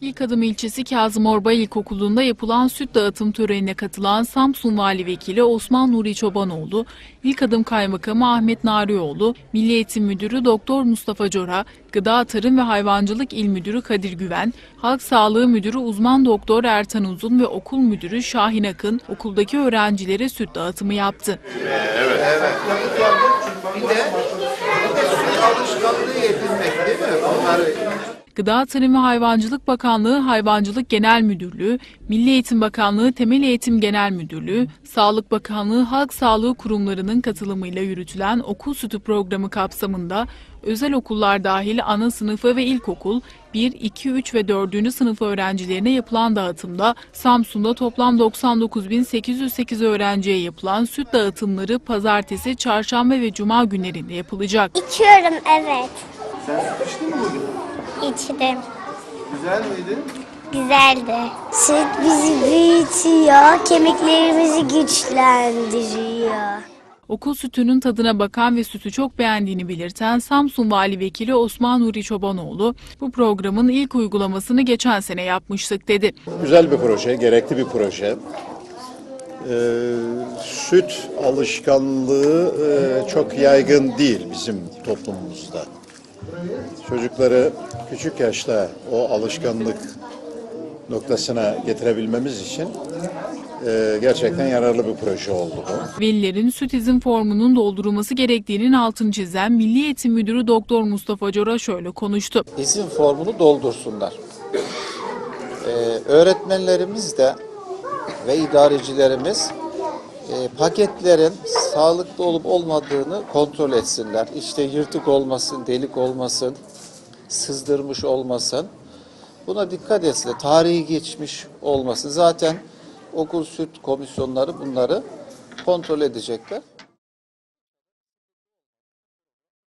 İlk adım ilçesi Kazım Orbay İlkokulu'nda yapılan süt dağıtım törenine katılan Samsun Vali Vekili Osman Nuri Çobanoğlu, İlk adım Kaymakamı Ahmet Narioğlu, Milli Eğitim Müdürü Doktor Mustafa Cora, Gıda Tarım ve Hayvancılık İl Müdürü Kadir Güven, Halk Sağlığı Müdürü Uzman Doktor Ertan Uzun ve Okul Müdürü Şahin Akın okuldaki öğrencilere süt dağıtımı yaptı. Bir de, bir de süt alışkanlığı edinmek değil mi? Onları Gıda Tarım ve Hayvancılık Bakanlığı Hayvancılık Genel Müdürlüğü, Milli Eğitim Bakanlığı Temel Eğitim Genel Müdürlüğü, Sağlık Bakanlığı Halk Sağlığı Kurumlarının katılımıyla yürütülen okul sütü programı kapsamında özel okullar dahil ana sınıfı ve ilkokul 1, 2, 3 ve 4. sınıf öğrencilerine yapılan dağıtımda Samsun'da toplam 99.808 öğrenciye yapılan süt dağıtımları pazartesi, çarşamba ve cuma günlerinde yapılacak. İçiyorum evet. Sen süt içtin mi bugün? İçtim. Güzel miydi? Güzeldi. Süt bizi büyütüyor, kemiklerimizi güçlendiriyor. Okul sütünün tadına bakan ve sütü çok beğendiğini belirten Samsun Vali Vekili Osman Nuri Çobanoğlu, bu programın ilk uygulamasını geçen sene yapmıştık dedi. Güzel bir proje, gerekli bir proje. Ee, süt alışkanlığı e, çok yaygın değil bizim toplumumuzda. Çocukları küçük yaşta o alışkanlık noktasına getirebilmemiz için e, gerçekten yararlı bir proje oldu bu. Velilerin süt izin formunun doldurulması gerektiğinin altını çizen Milli Eğitim Müdürü Doktor Mustafa Cora şöyle konuştu. izin formunu doldursunlar. Ee, öğretmenlerimiz de ve idarecilerimiz e, paketlerin sağlıklı olup olmadığını kontrol etsinler. İşte yırtık olmasın, delik olmasın, sızdırmış olmasın. Buna dikkat etsinler. Tarihi geçmiş olmasın. Zaten okul süt komisyonları bunları kontrol edecekler.